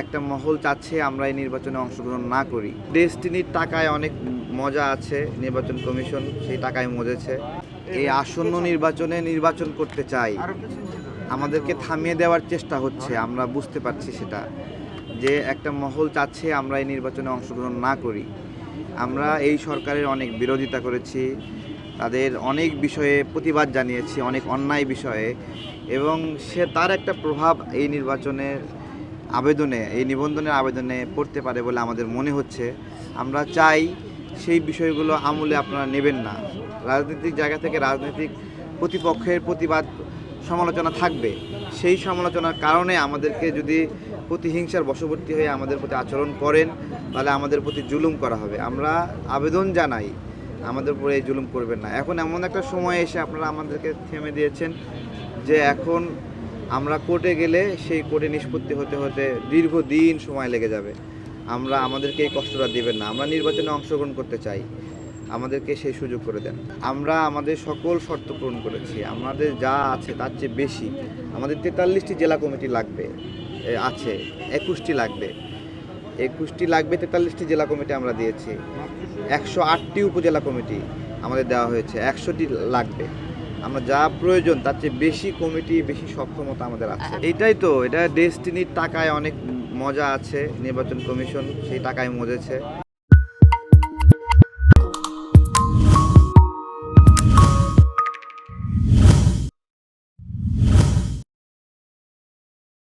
একটা মহল চাচ্ছে আমরা এই নির্বাচনে অংশগ্রহণ না করি। ডেস্টিনির টাকায় অনেক মজা আছে, নির্বাচন কমিশন সেই টাকায় মজেছে। এই আসন্ন নির্বাচনে নির্বাচন করতে চাই, আমাদেরকে থামিয়ে দেওয়ার চেষ্টা হচ্ছে, আমরা বুঝতে পারছি সেটা। যে একটা মহল চাচ্ছে আমরা এই নির্বাচনে অংশগ্রহণ না করি। আমরা এই সরকারের অনেক বিরোধিতা করেছি, তাদের অনেক বিষয়ে প্রতিবাদ জানিয়েছি, অনেক অন্যায় বিষয়ে, এবং সে তার একটা প্রভাব এই নির্বাচনের আবেদনে, এই নিবন্ধনের আবেদনে পড়তে পারে বলে আমাদের মনে হচ্ছে। আমরা চাই সেই বিষয়গুলো আমলে আপনারা নেবেন না। রাজনৈতিক জায়গা থেকে রাজনৈতিক প্রতিপক্ষের প্রতিবাদ সমালোচনা থাকবে। সেই সমালোচনার কারণে আমাদেরকে যদি প্রতিহিংসার বশবর্তী হয়ে আমাদের প্রতি আচরণ করেন, তাহলে আমাদের প্রতি জুলুম করা হবে। আমরা আবেদন জানাই, আমাদের উপরে এই জুলুম করবেন না। এখন এমন একটা সময় এসে আপনারা আমাদেরকে থেমে দিয়েছেন যে এখন আমরা কোর্টে গেলে সেই কোর্টে নিষ্পত্তি হতে হতে দীর্ঘদিন সময় লেগে যাবে। আমরা আমাদেরকে এই কষ্টটা দেবেন না। আমরা নির্বাচনে অংশগ্রহণ করতে চাই। আমাদেরকে সেই সুযোগ করে দেন। আমরা আমাদের সকল শর্ত পূরণ করেছি। আমাদের যা আছে তার চেয়ে বেশি। আমাদের তেতাল্লিশটি জেলা কমিটি লাগবে আছে। একুশটি লাগবে। একুশটি লাগবে, তেতাল্লিশটি জেলা কমিটি আমরা দিয়েছি। একশো আটটি উপজেলা কমিটি আমাদের দেওয়া হয়েছে। একশোটি লাগবে। আমরা যা প্রয়োজন তার চেয়ে বেশি কমিটি বেশি সক্ষমতা আমাদের আছে। এটাই তো এটা ডেস্টিনির টাকায় অনেক মজা আছে নির্বাচন কমিশন সেই টাকায় মজেছে।